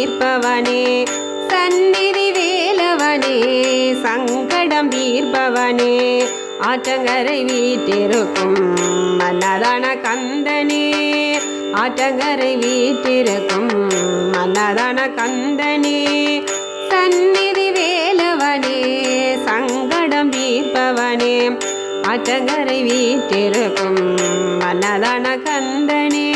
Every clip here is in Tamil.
தீர்ப்பவனே சந்நிதி வேலவனே சங்கடம் தீர்ப்பவனே ஆற்றங்கரை வீட்டிருக்கும் மன்னதான கந்தனே ஆற்றங்கரை வீட்டிருக்கும் மன்னதான கந்தனே சந்நிதி வேலவனே சங்கடம் தீர்ப்பவனே ஆற்றங்கரை வீட்டிருக்கும் மன்னதான கந்தனே.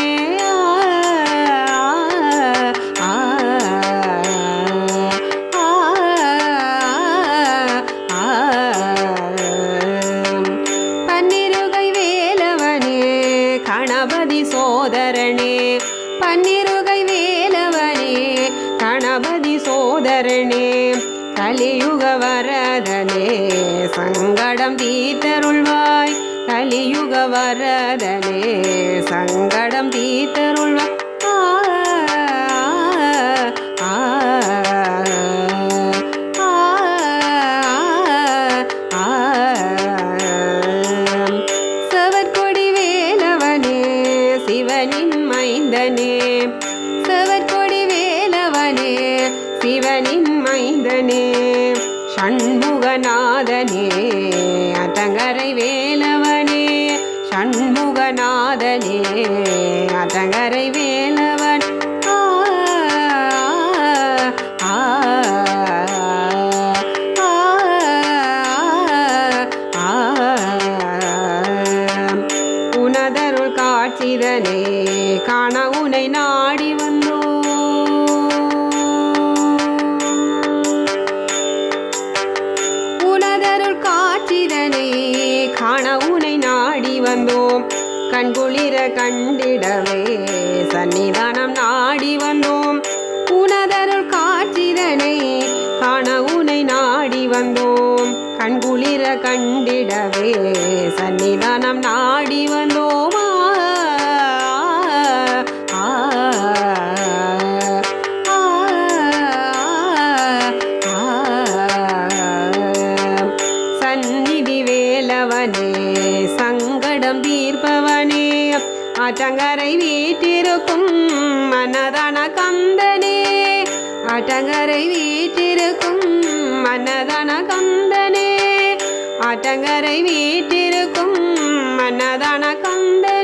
பன்னிருகை வேலவனே கணபதி சோதரனே கலியுக வரதனே சங்கடம் தீத்தருள்வாய் கலியுக வரதனே சங்கடம் தீத்தருள்வாய். செவற்கொடி வேலவனே சிவனின் மைந்தனே ஷண்முகநாதனே அத்தங்கரை வேலவனே ஷண்முகநாதனே அத்தங்கரை வேலவன். உனதருள் காட்சிதனே காண உனை நாடி வந்தோம் கண்குளிர கண்டிடவே சன்னிதானம் நாடி வந்தோம் உனதருள் காற்றிதனை காண உனை நாடி வந்தோம் கண்குளிர கண்டிடவே சன்னிதானம் நாடி வந்தோம் ஆ, சந்நிதி வேலவனே சங்கடம் தீர்ப்பவனே. ஆற்றங்கரை வீட்டிருக்கும் மனதான கந்தனே. ஆற்றங்கரை வீட்டிருக்கும் மனதான கந்தனே. ஆற்றங்கரை வீட்டிருக்கும் மனதான கந்தனே.